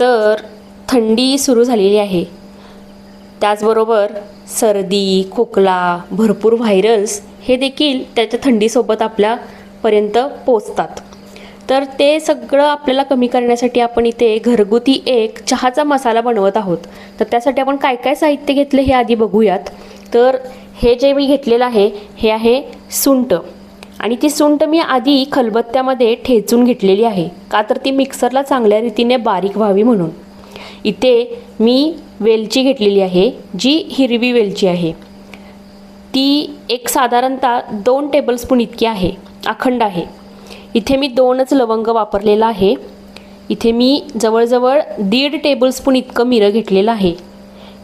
तर थंडी सुरू झालेली आहे. त्याचबरोबर सर्दी खोकला भरपूर व्हायरल्स हे देखील त्याच्या थंडीसोबत आपल्यापर्यंत पोचतात तर ते सगळं आपल्याला कमी करण्यासाठी आपण इथे घरगुती एक चहाचा मसाला बनवत आहोत. तर त्यासाठी आपण काय काय साहित्य घेतले हे आधी बघूयात. तर हे जे मी घेतलेलं आहे हे आहे सुंट. आणि ती सुंट मी आधी खलबत्त्यामध्ये ठेचून घेतलेली आहे. का तर ती मिक्सरला चांगल्या रीतीने बारीक व्हावी म्हणून. इथे मी वेलची घेतलेली आहे जी हिरवी वेलची आहे. ती एक साधारणतः दोन टेबलस्पून इतकी आहे अखंड आहे. इथे मी दोनच लवंग वापरलेलं आहे. इथे मी जवळजवळ दीड टेबलस्पून इतकं मिरं घेतलेलं आहे.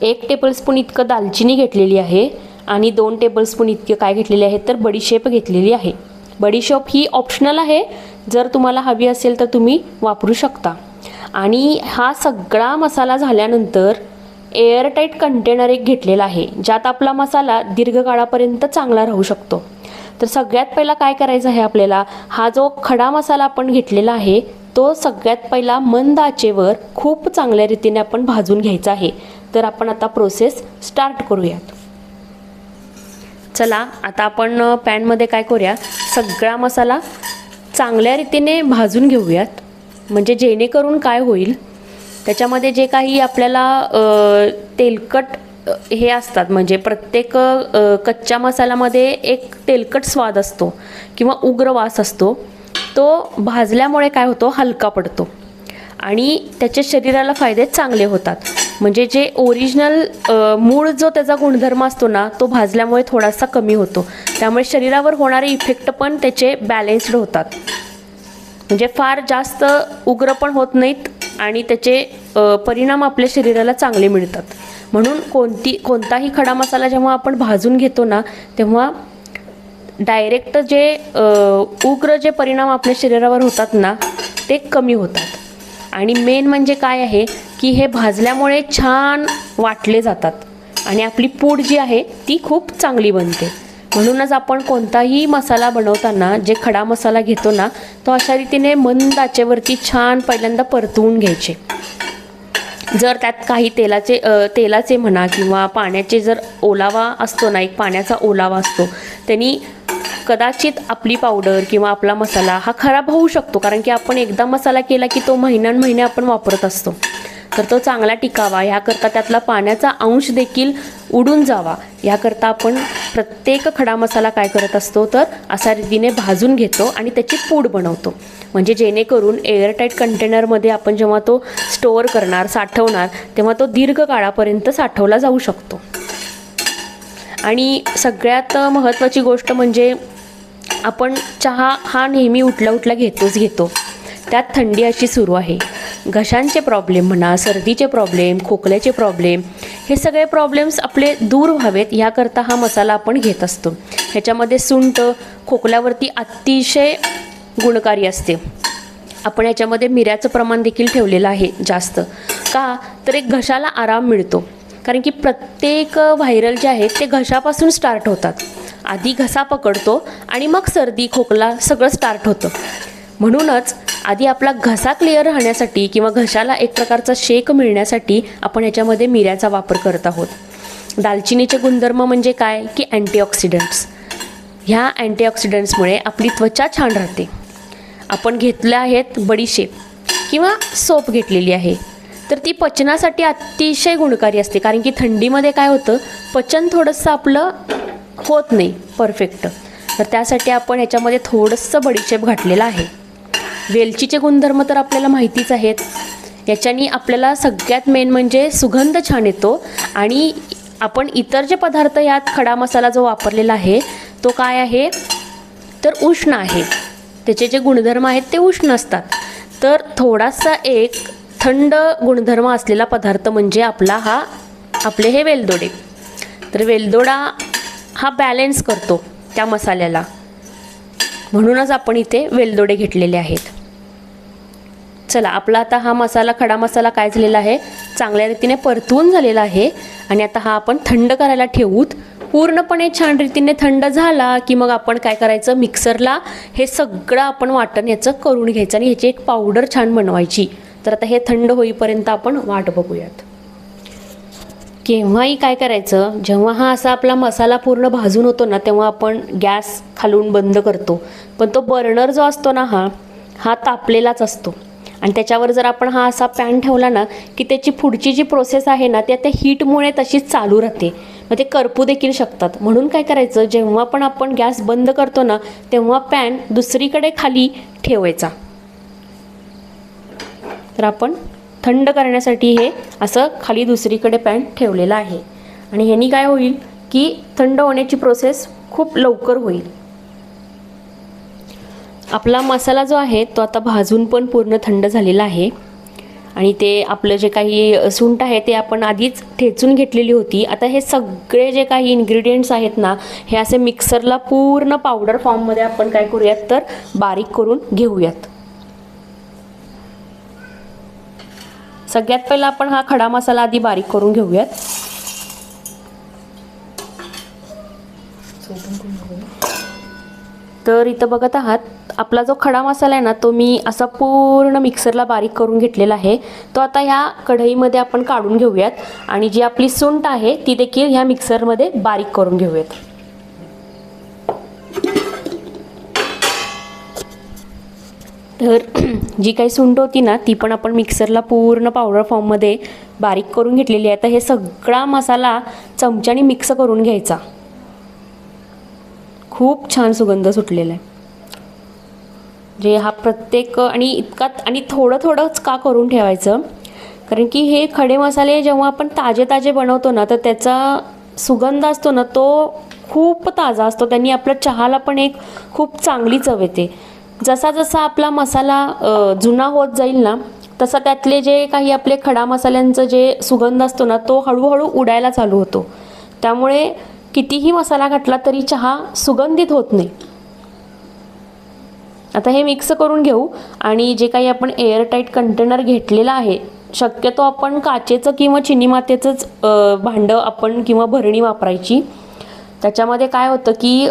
एक टेबलस्पून इतकं दालचिनी घेतलेली आहे. आणि दोन टेबलस्पून इतके काय घेतलेले आहेत तर बडीशेप घेतलेली आहे. बडीशेप ही ऑप्शनल आहे. जर तुम्हाला हवी असेल तर तुम्ही वापरू शकता. आणि हा सगळा मसाला झाल्यानंतर एअरटाईट कंटेनर एक घेतलेला आहे. ज्यात आपला मसाला दीर्घकाळापर्यंत चांगला राहू शकतो. तर सगळ्यात पहिला काय करायचं आहे आपल्याला? हा जो खडा मसाला आपण घेतलेला आहे तो सगळ्यात पहिला मंद आचेवर खूप चांगल्या रीतीने आपण भाजून घ्यायचा आहे. तर आपण आता प्रोसेस स्टार्ट करूयात. चला आता आपण पॅनमध्ये काय करूया? सगळा मसाला चांगल्या रीतीने भाजून घेऊयात. म्हणजे जेणेकरून काय होईल? त्याच्यामध्ये जे काही आपल्याला तेलकट हे असतात म्हणजे प्रत्येक कच्च्या मसाल्यामध्ये एक तेलकट स्वाद असतो किंवा उग्र वास असतो तो भाजल्यामुळे काय होतो? हलका पडतो. आणि त्याच्या शरीराला फायदे चांगले होतात. म्हणजे जे ओरिजिनल मूळ जो त्याचा गुणधर्म असतो ना तो भाजल्यामुळे थोडासा कमी होतो. त्यामुळे शरीरावर होणारे इफेक्ट पण त्याचे बॅलेन्स्ड होतात. म्हणजे फार जास्त उग्र पण होत नाहीत आणि त्याचे परिणाम आपल्या शरीराला चांगले मिळतात. म्हणून कोणती कोणताही खडा मसाला जेव्हा आपण भाजून घेतो ना तेव्हा डायरेक्ट जे उग्र जे परिणाम आपल्या शरीरावर होतात ना ते कमी होतात. आणि मेन म्हणजे काय आहे की हे भाजल्यामुळे छान वाटले जातात. आणि आपली पूड जी आहे ती खूप चांगली बनते. म्हणूनच आपण कोणताही मसाला बनवताना जे खडा मसाला घेतो ना तो अशा रीतीने मंद आचेवरती छान पहिल्यांदा परतवून घ्यायचे. जर त्यात काही तेलाचे तेलाचे म्हणा किंवा पाण्याचे जर ओलावा असतो ना एक पाण्याचा ओलावा असतो त्यांनी कदाचित आपली पावडर किंवा आपला मसाला हा खराब होऊ शकतो. कारण की आपण एकदा मसाला केला की तो महिन्यान महिने आपण वापरत असतो. तर तो चांगला टिकावा ह्याकरता त्यातला पाण्याचा अंश देखील उडून जावा. ह्याकरता आपण प्रत्येक खडा मसाला काय करत असतो तर अशा रीतीने भाजून घेतो आणि त्याची पूड बनवतो. म्हणजे जेणेकरून एअरटाईट कंटेनरमध्ये आपण जेव्हा तो स्टोअर करणार साठवणार तेव्हा तो दीर्घ काळापर्यंत साठवला जाऊ शकतो. आणि सगळ्यात महत्त्वाची गोष्ट म्हणजे आपण चहा हा नेहमी उठल्या उठल्या घेतोच घेतो. त्यात थंडी अशी सुरू आहे. घशांचे प्रॉब्लेम म्हणा सर्दीचे प्रॉब्लेम खोकल्याचे प्रॉब्लेम हे सगळे प्रॉब्लेम्स आपले दूर व्हावेत याकरता हा मसाला आपण घेत असतो. ह्याच्यामध्ये सुंट खोकल्यावरती अतिशय गुणकारी असते. आपण याच्यामध्ये मिऱ्याचं प्रमाण देखील ठेवलेलं आहे जास्त. का? तर एक घशाला आराम मिळतो. कारण की प्रत्येक व्हायरल जे आहेत ते घशापासून स्टार्ट होतात. आधी घसा पकडतो आणि मग सर्दी खोकला सगळं स्टार्ट होतं. म्हणूनच आधी आपला घसा क्लिअर राहण्यासाठी किंवा घशाला एक प्रकारचा शेक मिळण्यासाठी आपण ह्याच्यामध्ये मिऱ्याचा वापर करत आहोत. दालचिनीचे गुणधर्म म्हणजे काय? की अँटीऑक्सिडंट्स ह्या अँटीऑक्सिडंट्समुळे आपली त्वचा छान राहते. आपण घेतल्या आहेत बडीशेप किंवा सोप घेतलेली आहे. तर ती पचनासाठी अतिशय गुणकारी असते कारण की थंडीमध्ये काय होतं? पचन थोडंसं आपलं होत नाही परफेक्ट तर त्यासाठी आपण ह्याच्यामध्ये थोडंसं बडीशेप घातलेलं आहे. वेलचीचे गुणधर्म तर आपल्याला माहितीच आहेत. याच्यानी आपल्याला सगळ्यात मेन म्हणजे सुगंध छान येतो आणि आपण इतर जे पदार्थ यात खडा मसाला जो वापरलेला आहे तो काय आहे? तर उष्ण आहे. त्याचे जे गुणधर्म आहेत ते उष्ण असतात. तर थोडासा एक थंड गुणधर्म असलेला पदार्थ म्हणजे आपला हा आपले हे वेलदोडे. तर वेलदोडा हा बॅलेन्स करतो त्या मसाल्याला. म्हणूनच आपण इथे वेलदोडे घेतलेले आहेत. चला आपला आता हा मसाला खडा मसाला काय झालेला आहे? चांगल्या रीतीने परतवून झालेला आहे. आणि आता हा आपण थंड करायला ठेवूत. पूर्णपणे छान रीतीने थंड झाला की मग आपण काय करायचं? मिक्सरला हे सगळं आपण वाटण याचं करून घ्यायचं आणि ह्याची एक पावडर छान बनवायची. तर आता हे थंड होईपर्यंत आपण वाट बघूयात. केव्हाही काय करायचं? जेव्हा हा असा आपला मसाला पूर्ण भाजून होतो ना तेव्हा आपण गॅस खालून बंद करतो. पण तो बर्नर जो असतो ना हा हा तापलेलाच असतो. आणि त्याच्यावर जर आपण हा असा पॅन ठेवला ना की त्याची पुढची जी प्रोसेस आहे ना त्या त्या हीटमुळे तशीच चालू राहते. मग ते करपू देखील शकतात. म्हणून काय करायचं जेव्हा पण आपण गॅस बंद करतो ना तेव्हा पॅन दुसरीकडे खाली ठेवायचा. तर आपण थंड करण्यासाठी हे असं खाली दुसरीकडे पॅन ठेवलेलं आहे. आणि ह्यानी काय होईल की थंड होण्याची प्रोसेस खूप लवकर होईल. आपला मसाला जो आहे तो आता भाजून पण पूर्ण थंड झालेला आहे. आणि ते आपलं जे काही सुंट आहे ते आपण आधीच ठेचून घेतलेली होती. आता हे सगळे जे काही इन्ग्रेडियंट्स आहेत ना हे असे मिक्सरला पूर्ण पावडर फॉर्ममध्ये आपण काय करूयात तर बारीक करून घेऊयात. सगळ्यात पहिला आपण हा खडा मसाला आधी बारीक करून घेऊयात. तर इथं बघत आहात आपला जो खडा मसाला आहे ना तो मी असा पूर्ण मिक्सरला बारीक करून घेतलेला आहे. तो आता ह्या कढईमध्ये आपण काढून घेऊयात. आणि जी आपली सुंट आहे ती देखील ह्या मिक्सरमध्ये बारीक करून घेऊयात. तर जी काही सुंट होती ना ती पण आपण मिक्सरला पूर्ण पावडर फॉर्ममध्ये बारीक करून घेतलेली आहे. तर हे सगळा मसाला चमच्याने मिक्स करून घ्यायचा. खूप छान सुगंध सुटलेला आहे. जे हा प्रत्येक आणि इतकात आणि थोडं थोडंच का करून ठेवायचं? कारण की हे खडे मसाले जेव्हा आपण ताजे ताजे बनवतो ना तर त्याचा सुगंध असतो ना तो खूप ताजा असतो. त्यांनी आपल्या चहाला पण एक खूप चांगली चव येते. जसा जसा आपला मसाला जुना होत जाईल ना तसा त्यातले जे काही आपले खडा मसाल्यांचं जे सुगंध असतो ना तो हळूहळू उडायला चालू होतो. त्यामुळे कितीही मसाला घातला तरी चहा सुगंधित होत नाही. आता हे मिक्स करून घेऊ आणि जे काही आपण एअरटाईट कंटेनर घेतलेलं आहे शक्यतो आपण काचेचं किंवा चिनी मातेचंच भांडं आपण किंवा भरणी वापरायची. त्याच्यामध्ये काय होतं की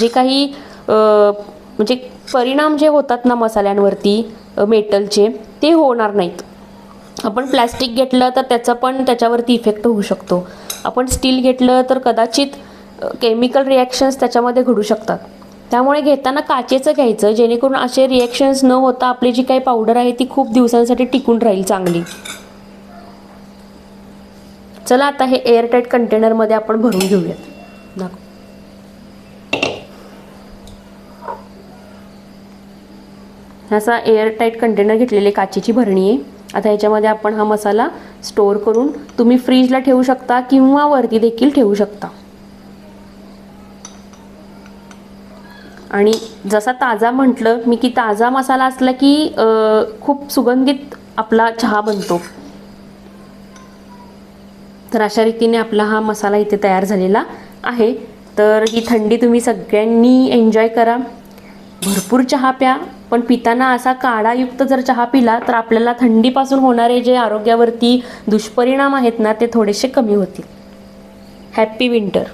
जे काही म्हणजे परिणाम जे होतात ना मसाल्यांवरती मेटलचे ते होणार नाहीत. आपण प्लॅस्टिक घेतलं तर त्याचा पण त्याच्यावरती इफेक्ट होऊ शकतो. आपण स्टील घेतलं तर कदाचित केमिकल रिॲक्शन्स त्याच्यामध्ये घडू शकतात. त्यामुळे घेताना काचेचं घ्यायचं जेणेकरून असे रिॲक्शन्स न होता आपली जी काही पावडर आहे ती खूप दिवसांसाठी टिकून राहील चांगली. चला आता हे एअरटाईट कंटेनरमध्ये आपण भरून घेऊयात. दाखव. असा एअरटाईट कंटेनर घेतलेली काचेची भरणी आहे. आता ह्याच्यामध्ये आपण हा मसाला स्टोअर करून तुम्ही फ्रीजला ठेवू शकता किंवा वरती देखील ठेवू शकता. आणि जसा ताजा म्हटलं मी की ताजा मसाला असला की खूप सुगंधित आपला चहा बनतो. तर अशा रीतीने आपला हा मसाला इथे तयार झालेला आहे. तर ही थंडी तुम्ही सगळ्यांनी एन्जॉय करा. भरपूर चहा प्या पण पिताना असा काढायुक्त जर चहा पिला तर आपल्याला थंडीपासून होणारे जे आरोग्यावरती दुष्परिणाम आहेत ना ते थोडेसे कमी होतील. Happy winter